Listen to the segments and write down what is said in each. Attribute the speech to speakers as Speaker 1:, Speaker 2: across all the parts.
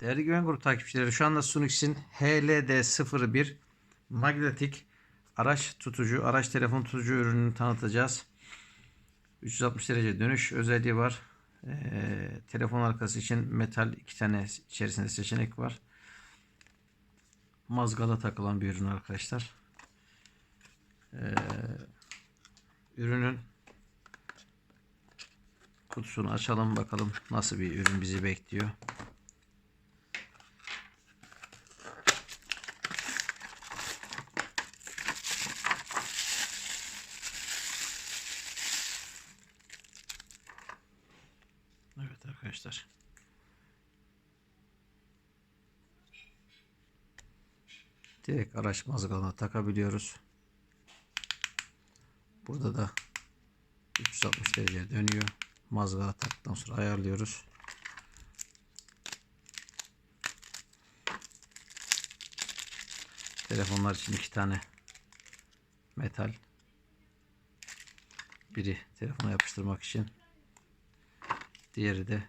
Speaker 1: Değerli Güven Grup takipçileri şu anda Sunix'in HLD01 magnetik araç tutucu, araç telefon tutucu ürününü tanıtacağız. 360 derece dönüş özelliği var. Ee, telefon arkası için metal iki tane içerisinde seçenek var. Mazgala takılan bir ürün arkadaşlar. Ee, ürünün kutusunu açalım bakalım nasıl bir ürün bizi bekliyor. Arkadaşlar. Direkt araç mazgalına takabiliyoruz. Burada da 360 derece dönüyor. Mazgala taktıktan sonra ayarlıyoruz. Telefonlar için iki tane metal. Biri telefona yapıştırmak için. Diğeri de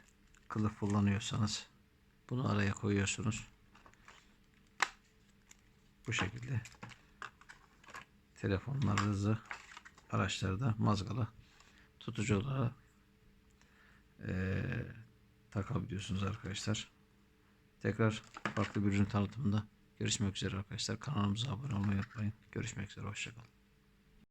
Speaker 1: kılıf kullanıyorsanız bunu araya koyuyorsunuz. Bu şekilde telefonlarınızı araçlarda mazgala tutucu olarak eee takabiliyorsunuz arkadaşlar. Tekrar farklı bir ürün tanıtımında görüşmek üzere arkadaşlar. Kanalımıza abone olmayı unutmayın. Görüşmek üzere. Hoşçakalın.